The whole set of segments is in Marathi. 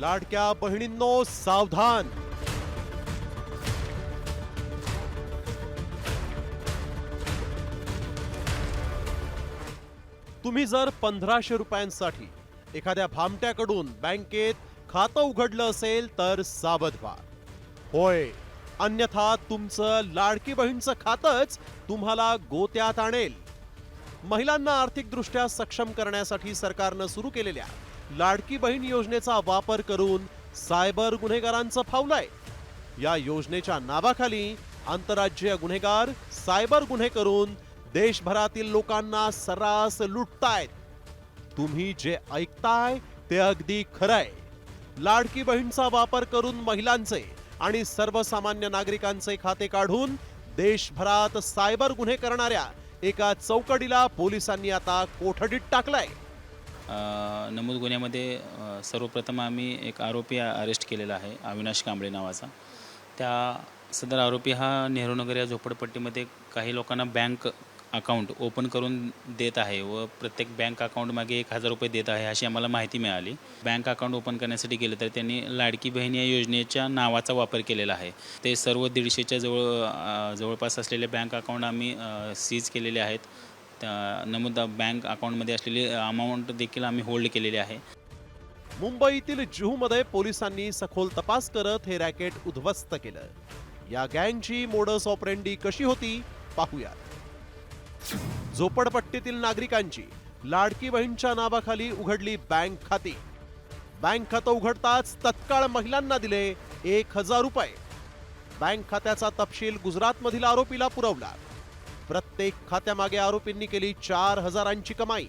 लाडक्या बहिणींनो सावधान. तुम्ही जर पंधराशे रुपयांसाठी एखाद्या भामट्याकडून बँकेत खातं उघडलं असेल तर सावध व्हा. होय अन्यथा तुमचं लाडकी बहीणचं खातंच तुम्हाला गोत्यात आणेल. महिलांना आर्थिकदृष्ट्या सक्षम करण्यासाठी सरकारनं सुरू केलेल्या लाडकी बहीण योजनेचा वापर करून सायबर गुन्हेगारांचं फावलाय. या योजनेच्या नावाखाली आंतरराज्यीय गुन्हेगार सायबर गुन्हे करून देशभरातील लोकांना सर्रास लुटतायत. तुम्ही जे ऐकताय ते अगदी खरंय. लाडकी बहीणचा वापर करून महिलांचे आणि सर्वसामान्य नागरिकांचे खाते काढून देशभरात सायबर गुन्हे करणाऱ्या एका चौकडीला पोलिसांनी आता कोठडीत टाकलाय. नमूद गुन्ह्यामध्ये सर्वप्रथम आम्ही एक आरोपी अरेस्ट केलेला आहे अविनाश कांबळे नावाचा. त्या सदर आरोपी हा नेहरूनगर या झोपडपट्टीमध्ये काही लोकांना बँक अकाउंट ओपन करून देत आहे व प्रत्येक बँक अकाउंट मागे एक हजार रुपये देत आहे अशी आम्हाला माहिती मिळाली. बँक अकाउंट ओपन करण्यासाठी गेलं तर त्यांनी लाडकी बहीण या योजनेच्या नावाचा वापर केलेला आहे. ते सर्व दीडशेच्या जवळ जवळपास असलेले बँक अकाउंट आम्ही सीज केलेले आहेत. त्या नमूद बँक अकाउंटमध्ये असलेली अमाऊंट देखील आम्ही होल्ड केलेली आहे. मुंबईतील जुहूमध्ये पोलिसांनी सखोल तपास करत हे रॅकेट उद्ध्वस्त केलं. या गँगची मोडस ऑपरेंडी कशी होती पाहूयात झोपडपट्टीतील नागरिकांची लाडकी बहीणच्या नावाखाली उघडली बँक खाती. बँक खातं उघडताच तत्काळ महिलांना दिले एक हजार रुपये. बँक खात्याचा तपशील गुजरातमधील आरोपीला पुरवला. प्रत्येक खात्यामागे आरोपींनी केली चार हजारांची कमाई.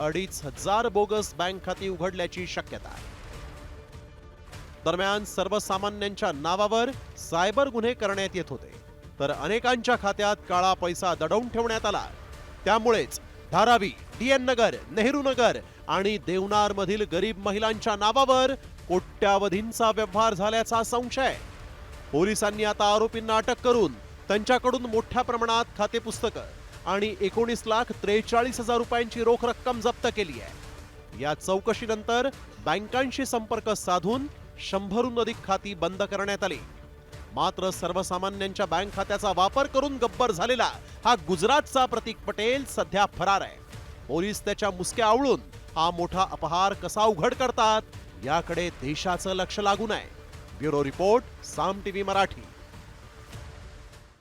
अडीच हजार बोगस बँक खाती उघडल्याची शक्यता. आहे दरम्यान सर्वसामान्यांच्या नावावर सायबर गुन्हे करण्यात येत होते. तर अनेकांच्या खात्यात काळा पैसा दडवून ठेवण्यात आला. त्यामुळेच धारावी डीएन नगर नेहरू नगर आणि देवनार मधील गरीब महिलांच्या नावावर कोट्यावधींचा व्यवहार झाल्याचा संशय. पोलिसांनी आता आरोपींना अटक करून त्यांच्याकडून मोठ्या प्रमाणात खातेपुस्तकं आणि एकोणीस लाख त्रेचाळीस हजार रुपयांची रोख रक्कम जप्त केली आहे. या चौकशीनंतर बँकांशी संपर्क साधून शंभरहून अधिक खाती बंद करण्यात आली. मात्र सर्वसामान्यांच्या बँक खात्याचा वापर करून गब्बर झालेला हा गुजरातचा प्रतीक पटेल सध्या फरार आहे. पोलीस त्याच्या मुसक्या आवळून हा मोठा अपहार कसा उघड करतात याकडे देशाचं लक्ष लागून आहे bureau report Saam TV Marathi.